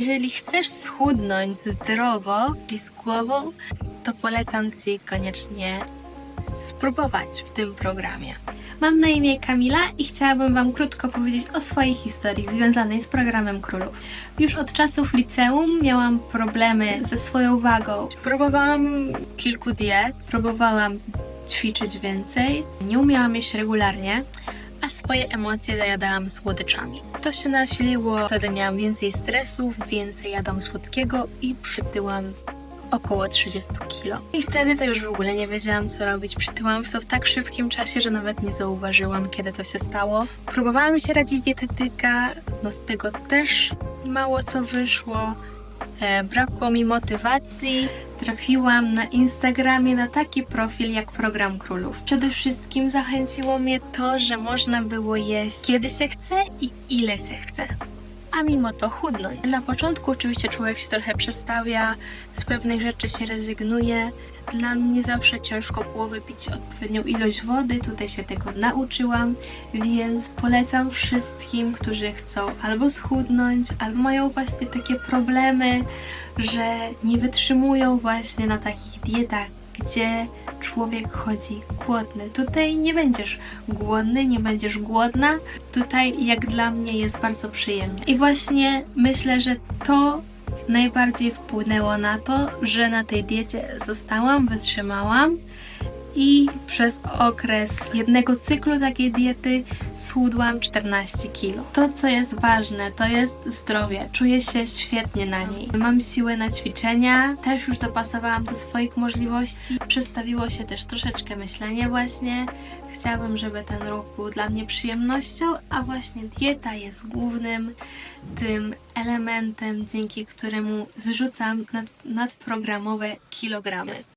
Jeżeli chcesz schudnąć zdrowo głową, to polecam Ci koniecznie spróbować w tym programie. Mam na imię Kamila i chciałabym Wam krótko powiedzieć o swojej historii związanej z programem Królów. Już od czasów liceum miałam problemy ze swoją wagą. Próbowałam kilku diet, próbowałam ćwiczyć więcej, nie umiałam jeść regularnie, swoje emocje zajadałam słodyczami. To się nasiliło, wtedy miałam więcej stresów, więcej jadłam słodkiego i przytyłam około 30 kilo. I wtedy to już w ogóle nie wiedziałam, co robić. Przytyłam w to w tak szybkim czasie, że nawet nie zauważyłam, kiedy to się stało. Próbowałam się radzić dietetyka, no z tego też mało co wyszło. E, brakło mi motywacji. Trafiłam na Instagramie na taki profil jak Program Królów. Przede wszystkim zachęciło mnie to, że można było jeść kiedy się chce i ile się chce a mimo to chudnąć. Na początku oczywiście człowiek się trochę przestawia, z pewnych rzeczy się rezygnuje. Dla mnie zawsze ciężko było wypić odpowiednią ilość wody, tutaj się tego nauczyłam, więc polecam wszystkim, którzy chcą albo schudnąć, albo mają właśnie takie problemy, że nie wytrzymują właśnie na takich dietach, gdzie człowiek chodzi głodny. Tutaj nie będziesz głodny, nie będziesz głodna. Tutaj, jak dla mnie, jest bardzo przyjemnie. I właśnie myślę, że to najbardziej wpłynęło na to, że na tej diecie zostałam, wytrzymałam i przez okres jednego cyklu takiej diety schudłam 14 kg. To, co jest ważne, to jest zdrowie. Czuję się świetnie na niej. Mam siłę na ćwiczenia, też już dopasowałam do swoich możliwości. Przestawiło się też troszeczkę myślenie właśnie. Chciałabym, żeby ten rok był dla mnie przyjemnością, a właśnie dieta jest głównym tym elementem, dzięki któremu zrzucam nad, nadprogramowe kilogramy.